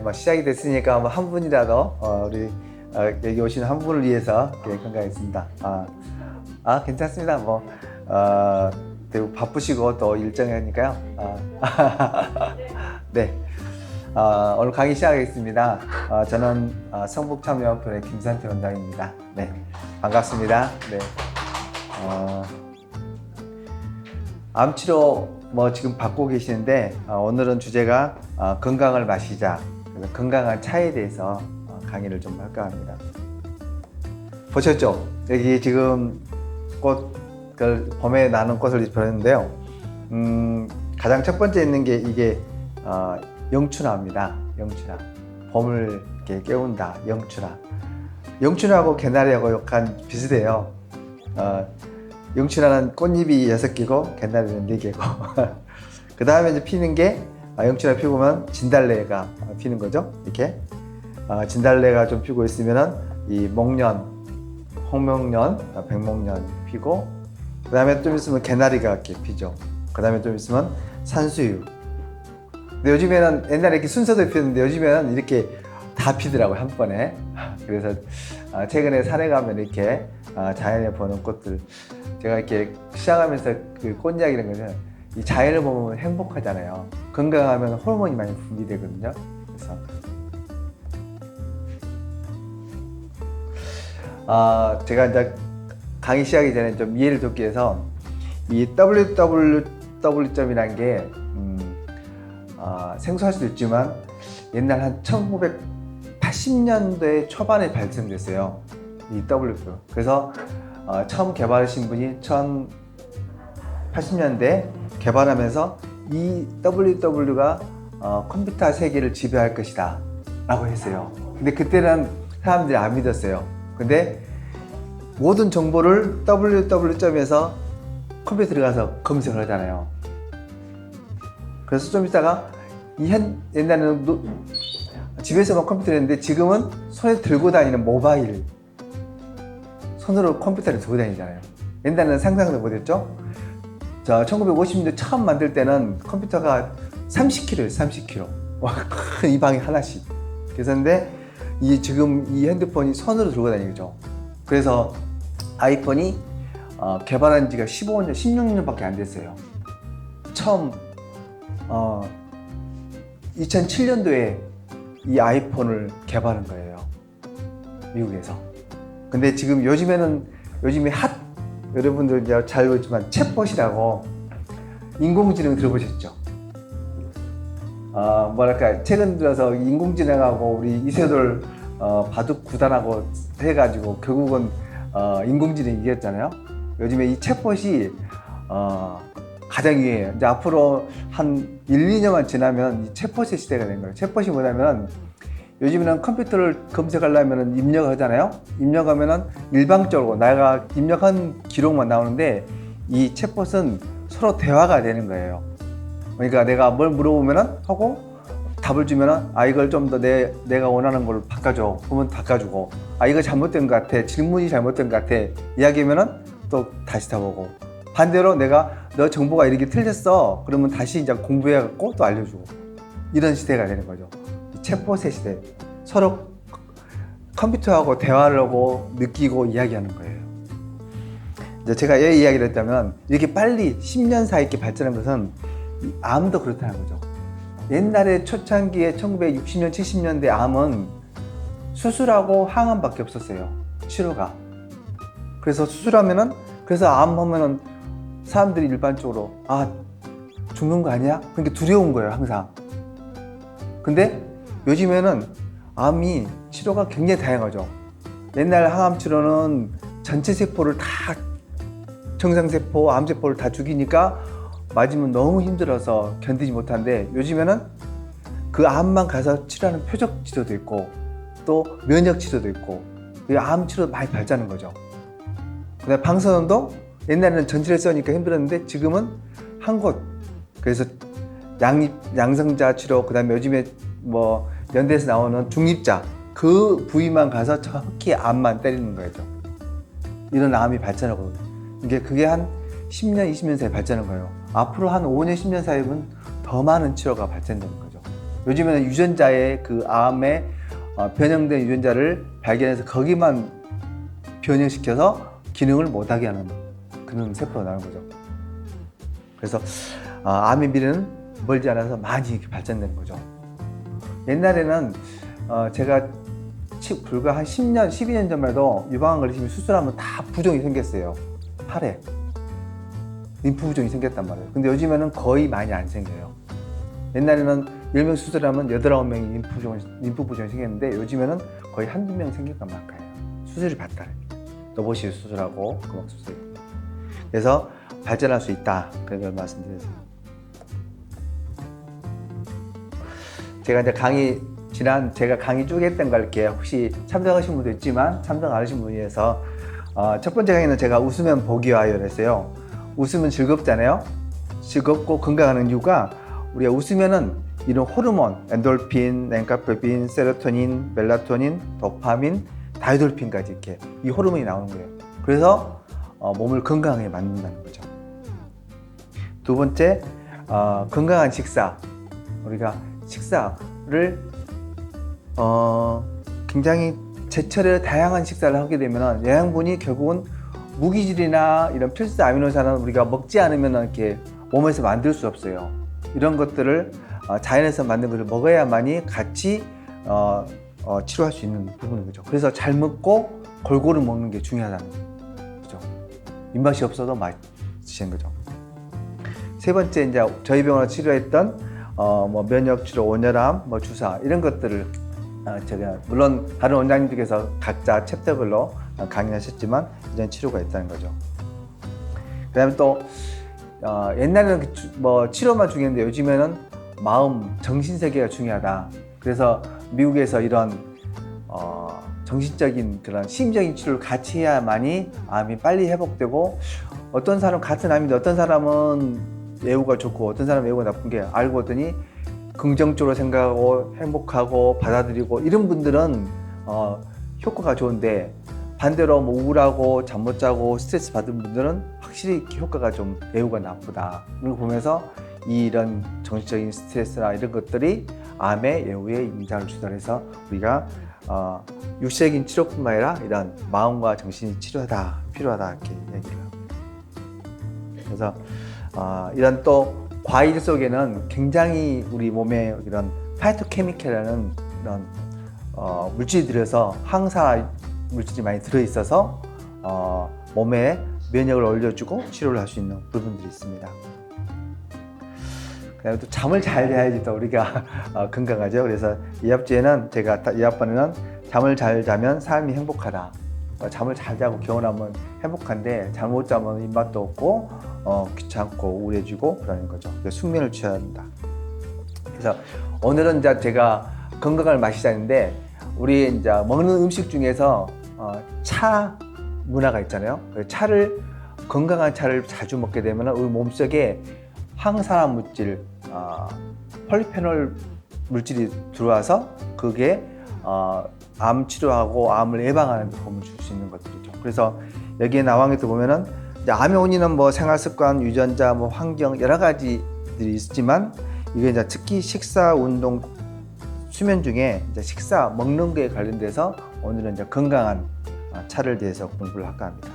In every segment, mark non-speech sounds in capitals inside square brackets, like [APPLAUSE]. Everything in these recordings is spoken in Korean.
뭐 시작이 됐으니까 뭐한 분이라도 어, 우리 어, 여기 오신 한 분을 위해서 예, 건강했습니다. 아, 아 괜찮습니다. 뭐 어, 되게 바쁘시고 또 일정이니까요. 아, [LAUGHS] 네. 어, 오늘 강의 시작하겠습니다. 어, 저는 어, 성북참여연합회 김산태 원장입니다. 네, 반갑습니다. 네. 어, 암 치료 뭐 지금 받고 계시는데 어, 오늘은 주제가 어, 건강을 마시자. 그래서 건강한 차에 대해서 어, 강의를 좀 할까 합니다. 보셨죠? 여기 지금 꽃, 그 봄에 나는 꽃을 보였는데요. 음, 가장 첫 번째 있는 게 이게 어, 영춘화입니다. 영춘화. 봄을 이렇게 깨운다. 영춘화. 영춘화하고 개나리하고 약간 비슷해요. 어, 영춘화는 꽃잎이 여섯 개고 개나리는 네 개고. [LAUGHS] 그 다음에 피는 게 아, 영춘화 피우면 진달래가 피는 거죠. 이렇게 아, 진달래가 좀 피고 있으면은 이 목련, 홍목련, 아, 백목련 피고 그 다음에 좀 있으면 개나리가 이렇게 피죠. 그 다음에 좀 있으면 산수유. 근데 요즘에는 옛날에 이렇게 순서도 피었는데 요즘에는 이렇게 다 피더라고요 한 번에. [LAUGHS] 그래서 아, 최근에 산에 가면 이렇게 아, 자연에 보는 꽃들 제가 이렇게 시작하면서 그 꽃이야기라는 거는 이 자연을 보면 행복하잖아요. 건강하면 호르몬이 많이 분비되거든요. 그래서 아 제가 이제 강의 시작하기 전에 좀 이해를 돕기 위해서 이 www.이라는 게 음, 아, 생소할 수도 있지만 옛날 한 1980년대 초반에 발전됐어요. 이 WW. 그래서 어, 처음 개발하신 분이 1980년대 개발하면서 이 WW가 어, 컴퓨터 세계를 지배할 것이다 라고 했어요. 근데 그때는 사람들이 안 믿었어요. 근데 모든 정보를 www.에서 컴퓨터 들어가서 검색을 하잖아요. 그래서 좀 있다가 이 현, 옛날에는 노- 집에서만 컴퓨터 했는데 지금은 손에 들고 다니는 모바일 손으로 컴퓨터를 들고 다니잖아요. 옛날에는 상상도 못했죠. 자, 1950년대 처음 만들 때는 컴퓨터가 30kg예요, 30kg. 와, 큰 [LAUGHS] 이 방에 하나씩. 그래서인데 이 지금 이 핸드폰이 손으로 들고 다니죠. 그래서 아이폰이 어, 개발한 지가 15년, 16년밖에 안 됐어요. 처음 어, 2007년도에 이 아이폰을 개발한 거예요. 미국에서. 근데 지금 요즘에는 요즘에 핫 여러분들 이제 잘 모르지만 챗봇이라고 인공지능 들어보셨죠? 어, 뭐랄까 최근 들어서 인공지능하고 우리 이세돌 어, 바둑 구단하고 해가지고 결국은 어, 인공지능이 이겼잖아요. 요즘에 이 챗봇이 어, 가장 유행해요. 이제 앞으로 한 1, 2년만 지나면 이 챗봇의 시대가 된 거예요. 챗봇이 뭐냐면 요즘에는 컴퓨터를 검색하려면 입력을 하잖아요. 입력하면은 일방적으로 내가 입력한 기록만 나오는데 이 챗봇은 서로 대화가 되는 거예요. 그러니까 내가 뭘 물어보면은 하고 답을 주면은 아 이걸 좀 더 내 내가 원하는 걸 바꿔줘. 그러면 바꿔주고 아 이거 잘못된 것 같아. 질문이 잘못된 것 같아. 이야기하면은 또 다시 답하고 반대로 내가 너 정보가 이렇게 틀렸어. 그러면 다시 이제 공부해 갖고 또 알려주고 이런 시대가 되는 거죠. 이 챗봇의 시대. 서로 컴퓨터하고 대화를 하고 느끼고 이야기하는 거예요. 이제 제가 왜 이야기를 했다면 이렇게 빨리 10년 사이 이렇게 발전한 것은 이 암도 그렇다는 거죠. 옛날에 초창기에 1960년, 70년대 암은 수술하고 항암밖에 없었어요. 치료가. 그래서 수술하면은 그래서 암 하면은 사람들이 일반적으로 아 죽는 거 아니야? 그러니까 두려운 거예요 항상. 근데 요즘에는 암이 치료가 굉장히 다양하죠. 옛날 항암 치료는 전체 세포를 다 정상세포, 암세포를 다 죽이니까 맞으면 너무 힘들어서 견디지 못하는데 요즘에는 그 암만 가서 치료하는 표적 치료도 있고 또 면역 치료도 있고 이암 치료 많이 발전하는 거죠. 그다음에 방사선도 옛날에는 전치를 써니까 힘들었는데 지금은 한 곳. 그래서 양립 양성자 치료 그다음에 요즘에 뭐 연대에서 나오는 중립자 그 부위만 가서 정확히 암만 때리는 거죠. 이런 암이 발전하고 이게 그게 한 10년, 20년 사이 발전한 거예요. 앞으로 한 5년, 10년 사이면 더 많은 치료가 발전되는 거죠. 요즘에는 유전자의 그 암에 어, 변형된 유전자를 발견해서 거기만 변형시켜서 기능을 못하게 하는 그런 세포가 나는 거죠. 그래서 어, 암의 미래는 멀지 않아서 많이 발전되는 거죠. 옛날에는 어, 제가 치- 불과 한 10년, 12년 전만 해도 유방암 걸리시면 수술하면 다 부종이 생겼어요. 팔에. 림프 부종이 생겼단 말이에요. 근데 요즘에는 거의 많이 안 생겨요. 옛날에는 10명 수술하면 8, 9명이 림프 부종이, 림프 부종이 생겼는데 요즘에는 거의 한두 명 생길까 말까요. 수술이 받다릅니다. 로봇이 수술하고 그막 수술. 그래서 발전할 수 있다. 그런 걸 말씀드려서. 제가 이제 강의 지난 제가 강의 쭉 했던 걸 이렇게 혹시 참석하신 분도 있지만 참석 안 하신 분이 해서 어, 첫 번째 강의는 제가 웃으면 복이 와요 그랬어요. 웃으면 즐겁잖아요. 즐겁고 건강하는 이유가 우리가 웃으면은 이런 호르몬, 엔돌핀, 엔카페빈, 세로토닌, 멜라토닌, 도파민, 다이돌핀까지 이렇게 이 호르몬이 나오는 거예요. 그래서 어, 몸을 건강하게 만든다는 거죠. 두 번째, 어, 건강한 식사. 우리가 식사를 어, 굉장히 제철에 다양한 식사를 하게 되면 영양분이 결국은 무기질이나 이런 필수 아미노산은 우리가 먹지 않으면 이렇게 몸에서 만들 수 없어요. 이런 것들을 어, 자연에서 만든 것을 먹어야만이 같이 어, 어, 치료할 수 있는 부분인 거죠. 그래서 잘 먹고 골고루 먹는 게 중요하다는 거죠. 입맛이 없어도 맛있는 거죠. 세 번째 이제 저희 병원에서 치료했던 어, 뭐 면역 치료, 온열암, 뭐 주사 이런 것들을 어, 제가 물론 다른 원장님들께서 각자 챕터별로 어, 강의하셨지만 이런 치료가 있다는 거죠. 그다음에 또 어, 옛날에는 그 주- 뭐 치료만 중요했는데 요즘에는 마음, 정신 세계가 중요하다. 그래서 미국에서 이런 어, 정신적인 그런 심적인 치료를 같이 해야만이 암이 빨리 회복되고 어떤 사람 같은 암인데 어떤 사람은 예후가 좋고 어떤 사람은 예후가 나쁜 게 알고 보더니 긍정적으로 생각하고 행복하고 받아들이고 이런 분들은 어, 효과가 좋은데 반대로 뭐 우울하고 잠 못 자고 스트레스 받은 분들은 확실히 효과가 좀 예후가 나쁘다. 이걸 보면서 이런 정신적인 스트레스나 이런 것들이 암의 예후에 임장을 주도해서 우리가 어, 육체적인 치료뿐만 아니라 이런 마음과 정신이 치료하다 필요하다 이렇게 얘기를 합니다. 그래서 어, 이런 또 과일 속에는 굉장히 우리 몸에 이런 파이토케미컬이라는 이런 어, 물질이 들어서 항산화 물질이 많이 들어 있어서 어, 몸에 면역을 올려주고 치료를 할 수 있는 부분들이 있습니다. 그다음에 또 잠을 잘 자야지 또 우리가 [LAUGHS] 어, 건강하죠. 그래서 이합주에는 제가 다- 이합번에는 잠을 잘 자면 삶이 행복하다. 어, 잠을 잘 자고 개운하면 행복한데 잘 못 자면 입맛도 없고 어, 귀찮고 우울해지고 그러는 거죠. 그래서 숙면을 취해야 한다. 그래서 오늘은 이제 제가 건강을 마시자는데 우리 이제 먹는 음식 중에서 어, 차 문화가 있잖아요. 그 차를 건강한 차를 자주 먹게 되면 우리 몸속에 항산화 물질, 어, 폴리페놀 물질이 들어와서 그게 어, 암 치료하고 암을 예방하는 데 도움을 줄 수 있는 것들이죠. 그래서 여기에 나왕에도 보면은 암의 원인은 뭐 생활 습관, 유전자, 뭐 환경 여러 가지들이 있지만 이게 이제 특히 식사, 운동, 수면 중에 이제 식사 먹는 거에 관련돼서 오늘은 이제 건강한 어, 차를 대해서 공부를 할까 합니다.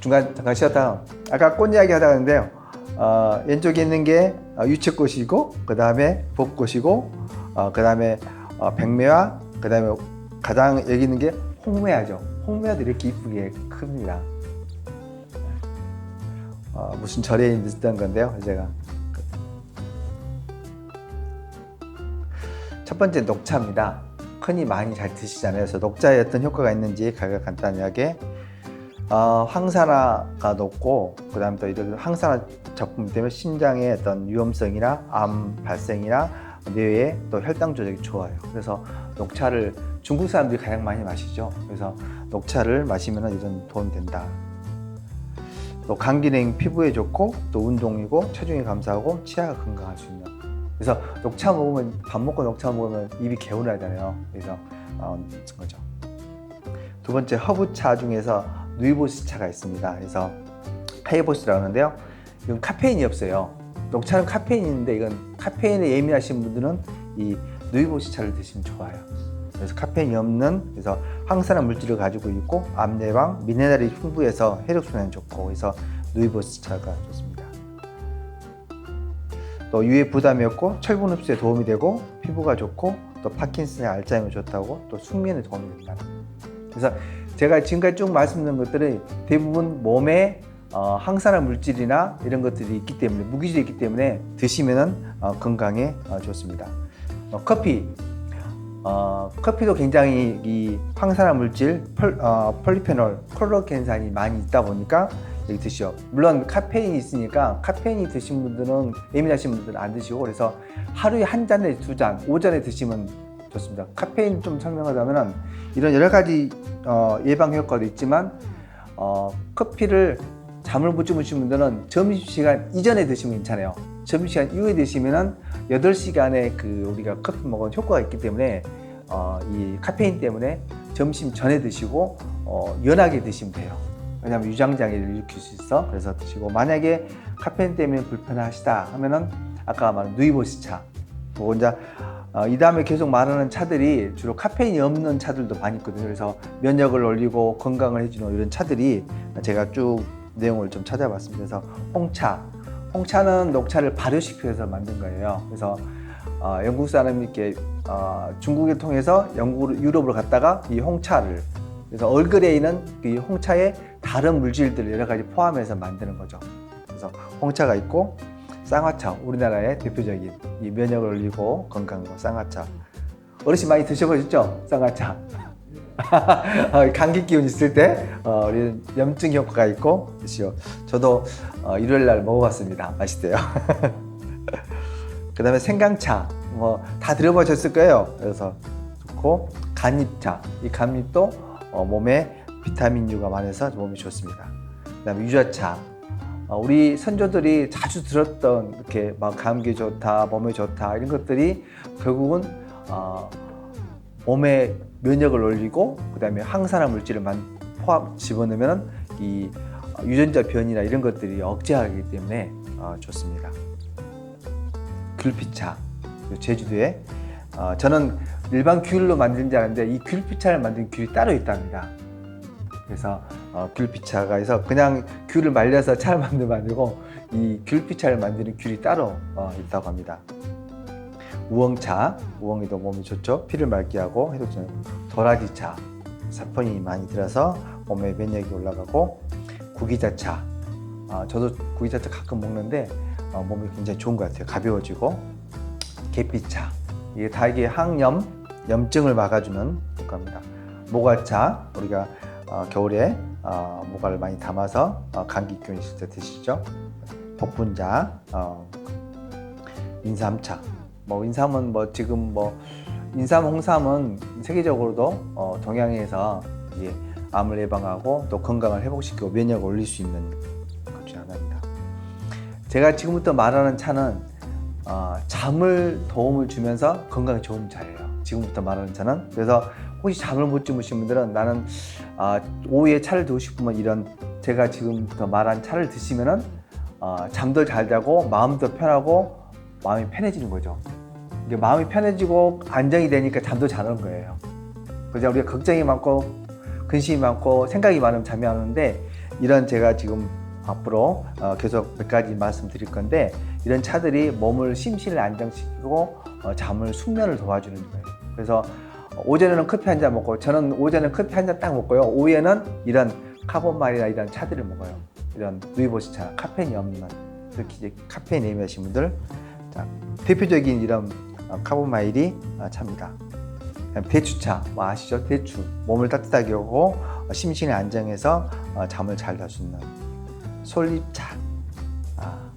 중간 잠깐 쉬었다. 아까 꽃 이야기 하다 했는데요. 어, 왼쪽에 있는 게 어, 유채꽃이고 그 다음에 벚꽃이고 어, 그 다음에 어, 백매화 그 다음에 가장 여기 있는 게 홍매화죠. 홍매화도 이렇게 이쁘게 큽니다. 어, 무슨 절에 있던 건데요. 제가 첫 번째 녹차입니다. 흔히 많이 잘 드시잖아요. 그래서 녹차에 어떤 효과가 있는지 가격 간단하게 어, 항산화가 높고 그다음 또 이런 항산화 적분 때문에 심장의 어떤 위험성이나 암 발생이나 뇌에 또 혈당 조절이 좋아요. 그래서 녹차를 중국 사람들이 가장 많이 마시죠. 그래서 녹차를 마시면 이런 도움 된다. 또 감기능 피부에 좋고 또 운동이고 체중이 감소하고 치아가 건강할 수 있는. 그래서 녹차 먹으면 밥 먹고 녹차 먹으면 입이 개운하잖아요. 그래서 어, 거죠. 두 번째 허브차 중에서 누이보스 차가 있습니다. 그래서 하이보스라고 하는데요. 이건 카페인이 없어요. 녹차는 카페인이 있는데 이건 카페인에 예민하신 분들은 이 누이보시 차를 드시면 좋아요. 그래서 카페인이 없는 그래서 항산화 물질을 가지고 있고 암 예방, 미네랄이 풍부해서 혈액 순환에 좋고 그래서 누이보시 차가 좋습니다. 또 유해 부담이 없고 철분 흡수에 도움이 되고 피부가 좋고 또 파킨슨의 알츠하이머 좋다고 또 숙면에 도움이 된다. 그래서 제가 지금까지 쭉 말씀드린 것들은 대부분 몸에 어, 항산화 물질이나 이런 것들이 있기 때문에 무기질이 있기 때문에 드시면은 어, 건강에 어, 좋습니다. 어, 커피 어, 커피도 굉장히 이 항산화 물질 펄, 어, 폴리페놀, 콜로겐산이 많이 있다 보니까 여기 드시오. 물론 카페인이 있으니까 카페인이 드신 분들은 예민하신 분들은 안 드시고 그래서 하루에 한 잔 내지 두 잔 오전에 드시면 좋습니다. 카페인 좀 설명하자면은 이런 여러 가지 어, 예방 효과도 있지만 어, 커피를 잠을 못 주무신 분들은 점심시간 이전에 드시면 괜찮아요. 점심시간 이후에 드시면은 8시간의 그 우리가 커피 먹은 효과가 있기 때문에 어, 이 카페인 때문에 점심 전에 드시고 어, 연하게 드시면 돼요. 왜냐하면 유장장애를 일으킬 수 있어. 그래서 드시고 만약에 카페인 때문에 불편하시다 하면은 아까 말한 누이보시차. 그리고 이제 어, 이 다음에 계속 말하는 차들이 주로 카페인이 없는 차들도 많이 있거든요. 그래서 면역을 올리고 건강을 해주는 이런 차들이 제가 쭉 내용을 좀 찾아봤습니다. 그래서 홍차, 홍차는 녹차를 발효시켜서 만든 거예요. 그래서 어, 영국 사람이 이렇게 어, 중국을 통해서 영국 유럽으로 갔다가 이 홍차를 그래서 얼그레에 있는 이 홍차에 다른 물질들을 여러 가지 포함해서 만드는 거죠. 그래서 홍차가 있고 쌍화차 우리나라의 대표적인 이 면역을 올리고 건강한 거 쌍화차 어르신 많이 드셔보셨죠 쌍화차 어, [LAUGHS] 감기 기운 있을 때 어, 우리 염증 효과가 있고 드시오 저도 어, 일요일 날 먹어봤습니다. 맛있대요. [LAUGHS] 그 다음에 생강차 뭐 다 들어보셨을 거예요. 그래서 좋고 간잎차. 이 간잎도 어, 몸에 비타민유가 많아서 몸이 좋습니다. 그 다음에 유자차. 어, 우리 선조들이 자주 들었던 이렇게 막 감기 좋다, 몸에 좋다 이런 것들이 결국은 어, 몸에 면역을 올리고 그다음에 항산화 물질을 만 포함 집어넣으면 이 유전자 변이나 이런 것들이 억제하기 때문에 어, 좋습니다. 귤피차 제주도에 어, 저는 일반 귤로 만든 줄 알았는데 이 귤피차를 만든 귤이 따로 있답니다. 그래서 어, 귤피차가 해서 그냥 귤을 말려서 [LAUGHS] 차를 만들면 만들고 이 귤피차를 만드는 귤이 따로 어, 있다고 합니다. 우엉차, 우엉이도 몸에 좋죠. 피를 맑게 하고 해독제는 도라지차, 사포닌이 많이 들어서 몸에 면역이 올라가고 구기자차. 어, 저도 구기자차 가끔 먹는데 어, 몸이 굉장히 좋은 것 같아요. 가벼워지고 계피차. 이게 다 이게 항염, 염증을 막아주는 효과입니다. 모가차, 우리가 어, 겨울에 어, 모가를 많이 담아서 어, 감기 기운 있을 때 드시죠. 복분자, 어, 인삼차. 뭐 인삼은 뭐 지금 뭐 인삼, 홍삼은 세계적으로도 어, 동양에서 이게 암을 예방하고 또 건강을 회복시키고 면역을 올릴 수 있는 것 중 하나입니다. 제가 지금부터 말하는 차는 어, 잠을 도움을 주면서 건강에 좋은 차예요. 지금부터 말하는 차는 그래서 혹시 잠을 못 주무신 분들은 나는 아, 오후에 차를 드고 싶으면 이런 제가 지금부터 말한 차를 드시면은 어, 잠도 잘 자고 마음도 편하고 마음이 편해지는 거죠. 이게 마음이 편해지고 안정이 되니까 잠도 잘 오는 거예요. 그죠? 우리가 걱정이 많고 근심이 많고 생각이 많으면 잠이 안 오는데 이런 제가 지금 앞으로 어, 계속 몇 가지 말씀드릴 건데 이런 차들이 몸을 심신을 안정시키고 어, 잠을 숙면을 도와주는 거예요. 그래서 오전에는 커피 한 잔 먹고 저는 오전에 커피 한 잔 딱 먹고요. 오후에는 이런 카본말이나 이런 차들을 먹어요. 이런 루이보스 차 카페인이 없는 특히 이제 카페인 예민하신 분들 자, 대표적인 이런 어, 카본마일이 어, 차입니다. 그다음 대추차 뭐 아시죠? 대추 몸을 따뜻하게 하고 어, 심신을 안정해서 어, 잠을 잘 잘 수 있는 솔잎차 아,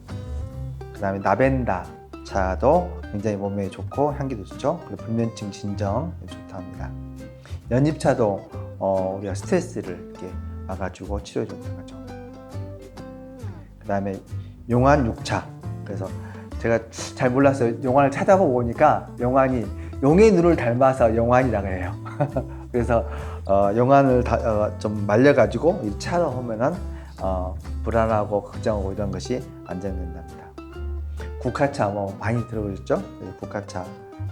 그다음에 나벤다 차도 굉장히 몸에 좋고 향기도 좋죠. 그리고 불면증 진정 좋다 합니다. 연잎차도 어, 우리가 스트레스를 이렇게 막아주고 치료해 준다는 거죠. 그 다음에 용안 육차. 그래서 제가 잘 몰랐어요. 용안을 찾아보고 보니까 용안이 용의 눈을 닮아서 용안이라고 해요. [LAUGHS] 그래서 어, 용안을 다, 어, 좀 말려가지고 이 차로 하면은 어, 불안하고 걱정하고 이런 것이 안정된답니다. 국화차 뭐 많이 들어보셨죠? 네, 국화차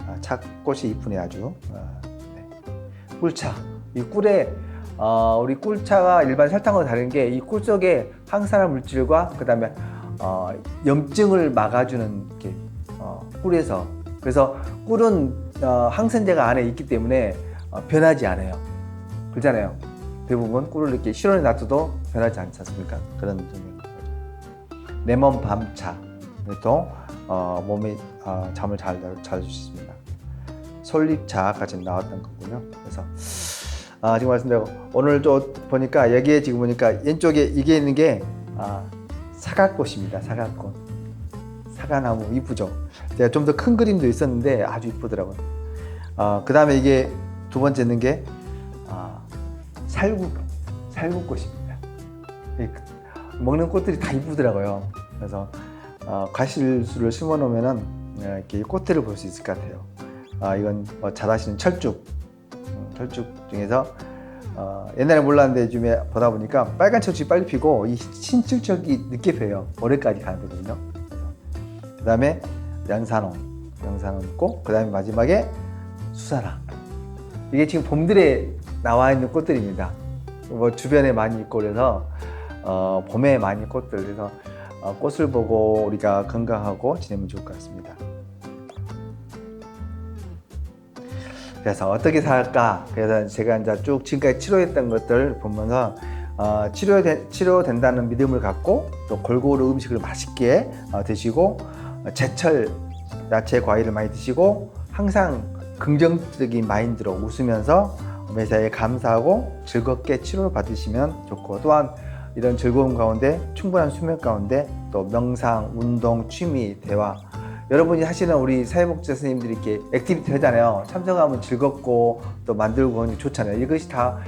아, 차 꽃이 이쁘네 아주. 아, 네. 꿀차 이 꿀에 어, 우리 꿀차가 일반 설탕과 다른 게 이 꿀 속에 항산화 물질과 그다음에 어, 염증을 막아주는 이렇게 어, 꿀에서 그래서 꿀은 어, 항생제가 안에 있기 때문에 어, 변하지 않아요. 그렇잖아요. 대부분 꿀을 이렇게 실온에 놔둬도 변하지 않지 않습니까? 그런 점이에요. 레몬 밤차 또 어, 몸에 어, 잠을 잘 잘 주십니다. 솔잎차까지 나왔던 거군요. 그래서 아, 지금 말씀드리고 오늘 또 보니까 여기에 지금 보니까 왼쪽에 이게 있는 게 아, 사과꽃입니다. 사과꽃. 사과나무 이쁘죠. 제가 좀 더 큰 그림도 있었는데 아주 이쁘더라고요. 아, 그 다음에 이게 두 번째 있는 게 아, 살구 살구꽃입니다. 이 먹는 꽃들이 다 이쁘더라고요. 그래서 어, 과실수를 심어 놓으면은 어, 이렇게 꽃들을 볼 수 있을 것 같아요. 아, 이건 뭐잘 아시는 철쭉, 음, 철쭉 중에서 어, 옛날에 몰랐는데 요즘에 보다 보니까 빨간 철쭉이 빨리 피고 이 흰 철쭉이 늦게 펴요. 올해까지 가는 거거든요. 그 다음에 연산홍, 연산홍 있고 그 다음에 마지막에 수사나. 이게 지금 봄들에 나와 있는 꽃들입니다. 뭐 주변에 많이 있고 그래서 어, 봄에 많이 꽃들 그래서 어, 꽃을 보고 우리가 건강하고 지내면 좋을 것 같습니다. 그래서 어떻게 살까? 그래서 제가 이제 쭉 지금까지 치료했던 것들 보면서 어, 치료된, 치료된다는 믿음을 갖고 또 골고루 음식을 맛있게 어, 드시고 어, 제철 야채 과일을 많이 드시고 항상 긍정적인 마인드로 웃으면서 매사에 감사하고 즐겁게 치료를 받으시면 좋고 또한 이런 즐거움 가운데 충분한 수면 가운데 또 명상, 운동, 취미, 대화 여러분이 하시는 우리 사회복지사 선생님들이 이렇게 액티비티 하잖아요. 참석하면 즐겁고 또 만들고 하니 좋잖아요. 이것이 다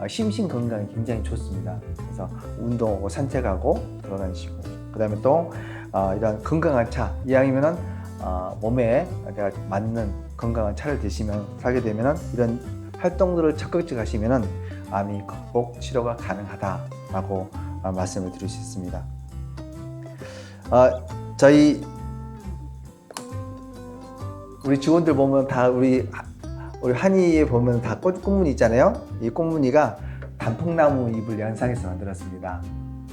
어, 심신 건강에 굉장히 좋습니다. 그래서 운동하고 산책하고 돌아다니시고 그 다음에 또 어, 이런 건강한 차 이왕이면은 어, 몸에 맞는 건강한 차를 드시면 살게 되면은 이런 활동들을 적극적으로 하시면은 암이 극복 치료가 가능하다라고 어, 말씀을 드릴 수 있습니다. 어, 저희 우리 직원들 보면 다 우리 하- 우리 한의에 보면 다 꽃, 꽃무늬 있잖아요. 이 꽃무늬가 단풍나무 잎을 연상해서 만들었습니다.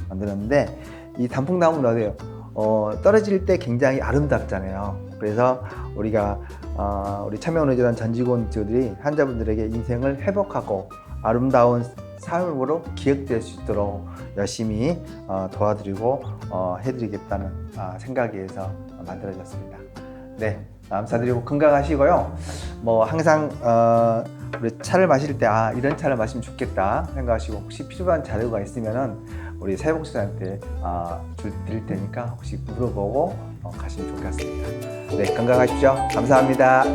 만들었는데 이 단풍나무는 어때요? 어, 떨어질 때 굉장히 아름답잖아요. 그래서 우리가 어, 우리 참여원의전 전 직원들이 환자분들에게 인생을 회복하고 아름다운 삶으로 기억될 수 있도록 열심히 어, 도와드리고 어, 해드리겠다는 아, 생각에서 만들어졌습니다. 네, 감사드리고 건강하시고요. 뭐 항상 어, 우리 차를 마실 때 아 이런 차를 마시면 좋겠다 생각하시고 혹시 필요한 자료가 있으면은 우리 사회복지사한테 아, 줄 드릴 테니까 혹시 물어보고 어, 가시면 좋겠습니다. 네, 건강하십시오. 감사합니다.